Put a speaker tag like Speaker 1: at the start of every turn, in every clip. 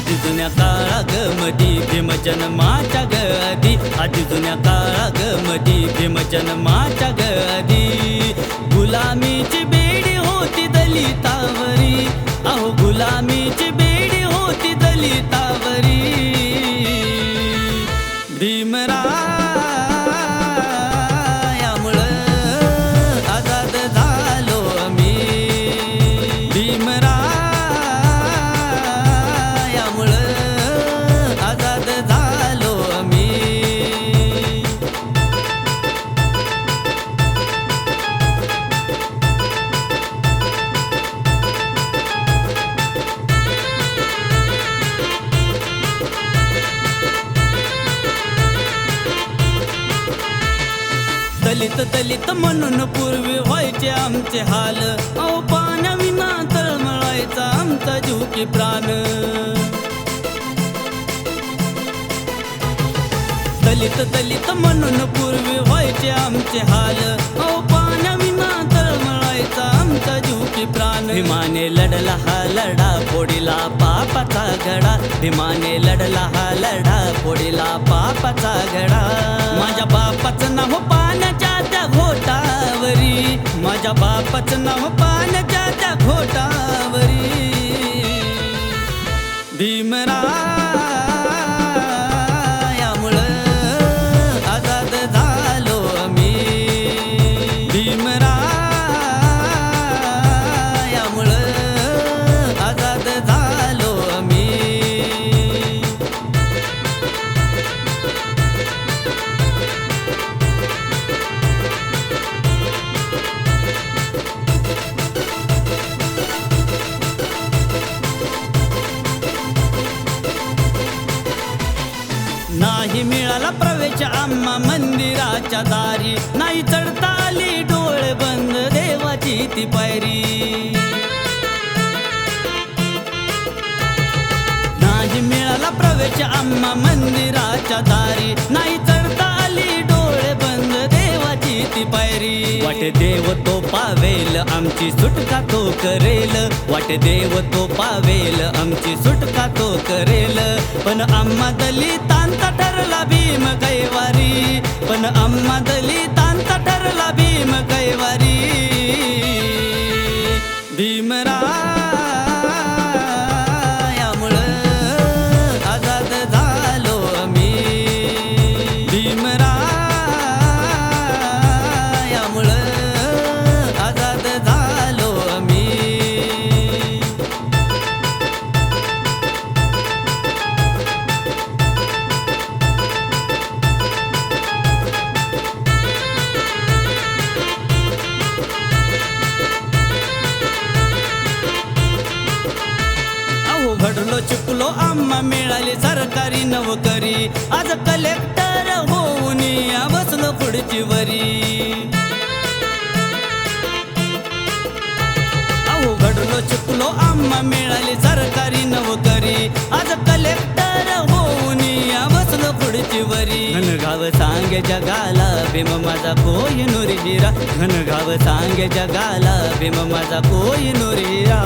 Speaker 1: आधी जुन्या काळा ग मधी भीम माच्या ग आधी. आधी जुन्या काळा ग मधी भीम माच्या ग आधी. गुलामीची दलित दलित म्हणून पूर्वी व्हायचे आमचे हाल. अहो पाण्याविना तळमळायचा आमचा जीव की प्राण. दलित दलित म्हणून पूर्वी व्हायचे आमचे हाल. अहो पाण्याविना तळमळायचा आमचा जीव की प्राण. भीमाने लढला हा लढा फोडीला पापाचा घडा भीमाने लढला हा लढा फोडीला पापाचा घडा माझ्या माझ्या बापाचं नाही मिळाला प्रवेश आम्हा मंदिराच्या दारी. नाही चढता आली डोळे बंद देवाची ती पायरी. नाही मिळाला प्रवेश आम्हा मंदिराच्या दारी. देवाची पायरी. वाटे देव तो पावेल आमची सुटका तो करेल. वाटे देव तो पावेल आमची सुटका तो करेल. पण आम्हा दलितांचा ठरला भीम कैवारी. पण आम्हा दलितांचा अहो चुकलो आम्हा मिळाली सरकारी नोकरी. आज कलेक्टर होऊन बसलो पुढची वरी. अहो घडलो चुकलो आम्हा मिळाली सरकारी नोकरी. आज कलेक्टर होऊन बसलो पुढची वरी. घनगाव सांगे जगाला भीम माझा कोई नुरी हिरा घनगाव सांगे जगाला भीम माझा कोई नुरी हिरा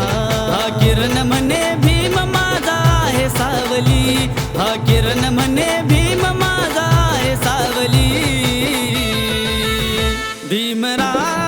Speaker 1: किरण म्हणे भीमरायामुळं